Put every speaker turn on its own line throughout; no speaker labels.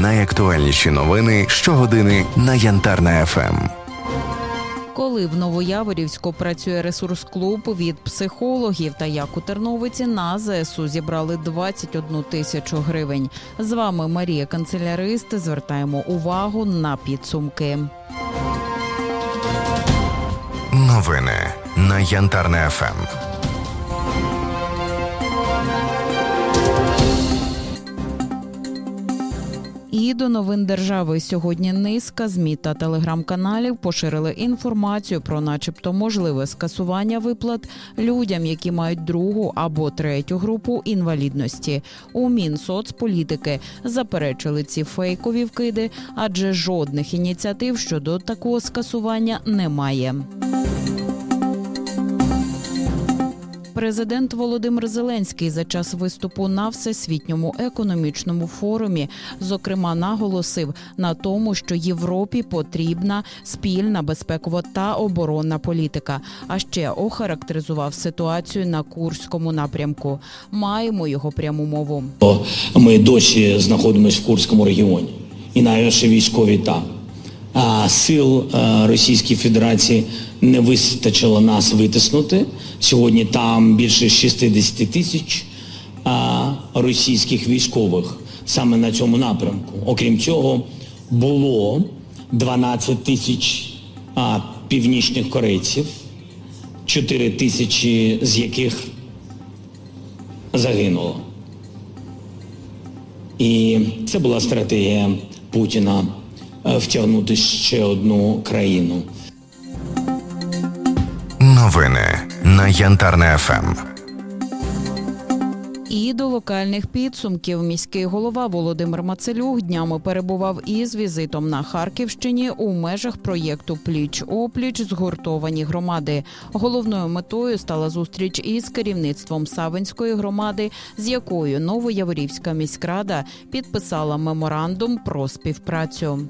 Найактуальніші новини щогодини на Янтарна ФМ.
Коли в Новояворівську працює ресурс-клуб від психологів та як у Терновиці на ЗСУ зібрали 21 тисячу гривень. З вами Марія Канцелярист. Звертаємо увагу на підсумки.
Новини на Янтарна ФМ.
І до новин держави сьогодні низка змі та телеграм-каналів поширили інформацію про, начебто, можливе скасування виплат людям, які мають другу або третю групу інвалідності. У Мінсоцполітики заперечили ці фейкові вкиди, адже жодних ініціатив щодо такого скасування немає. Президент Володимир Зеленський за час виступу на всесвітньому економічному форумі зокрема наголосив на тому, що Європі потрібна спільна безпекова та оборонна політика. А ще охарактеризував ситуацію на курському напрямку. Маємо його пряму мову.
Ми досі знаходимося в Курському регіоні, і наші військові там. А сил е, Російської Федерації не вистачило нас витиснути. Сьогодні там більше 60 тисяч російських військових саме на цьому напрямку. Окрім цього, було 12 тисяч північних корейців, 4 тисячі з яких загинуло. І це була стратегія Путіна втягнути ще одну країну.
Новини на Янтарна ФМ.
І до локальних підсумків міський голова Володимир Мацелюк днями перебував із візитом на Харківщині у межах проєкту Пліч опліч згуртовані громади. Головною метою стала зустріч із керівництвом Савинської громади, з якою Новояворівська міськрада підписала меморандум про співпрацю.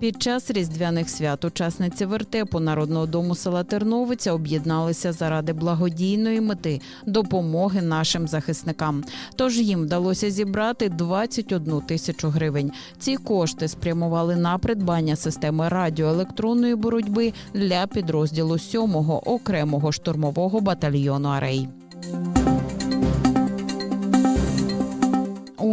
Під час різдвяних свят учасниці вертепу народного дому села Терновиця об'єдналися заради благодійної мети допомоги нашим захисникам. Тож їм вдалося зібрати 21 тисячу гривень. Ці кошти спрямували на придбання системи радіоелектронної боротьби для підрозділу 7-го окремого штурмового батальйону Арей.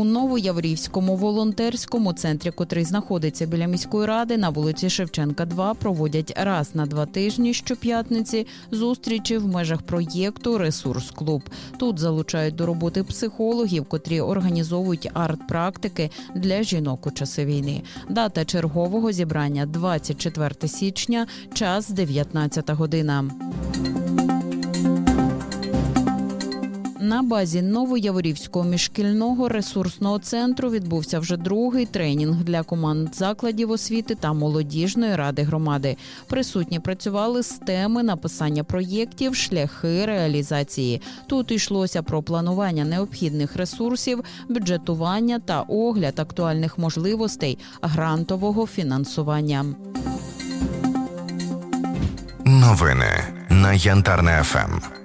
У Новояврівському волонтерському центрі, котрий знаходиться біля міської ради на вулиці Шевченка, 2, проводять раз на два тижні щоп'ятниці зустрічі в межах проєкту Ресурс Клуб. Тут залучають до роботи психологів, котрі організовують арт-практики для жінок у часи війни. Дата чергового зібрання 24 січня, час 19 година. На базі Новояворівського міжшкільного ресурсного центру відбувся вже другий тренінг для команд закладів освіти та молодіжної ради громади. Присутні працювали з теми написання проєктів, шляхи реалізації. Тут йшлося про планування необхідних ресурсів, бюджетування та огляд актуальних можливостей грантового фінансування.
Новини на Янтарна ФМ.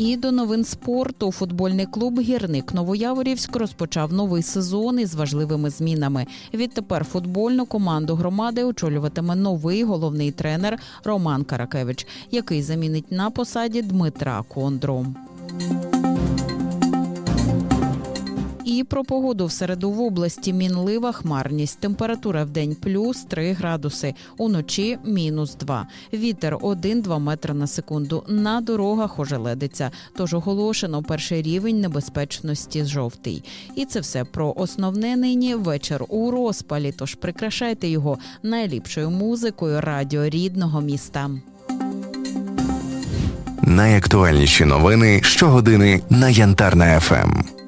І до новин спорту футбольний клуб Гірник Новояворівськ розпочав новий сезон із важливими змінами. Відтепер футбольну команду громади очолюватиме новий головний тренер Роман Каракевич, який замінить на посаді Дмитра Кондру. І про погоду в середу в області мінлива хмарність. Температура в день плюс 3 градуси, уночі мінус 2. Вітер 1-2 метри на секунду. На дорогах ожеледиться. Тож оголошено перший рівень небезпечності жовтий. І це все про основне нині вечір у розпалі. Тож прикрашайте його найліпшою музикою радіо рідного міста.
Найактуальніші новини щогодини на Янтарна ФМ.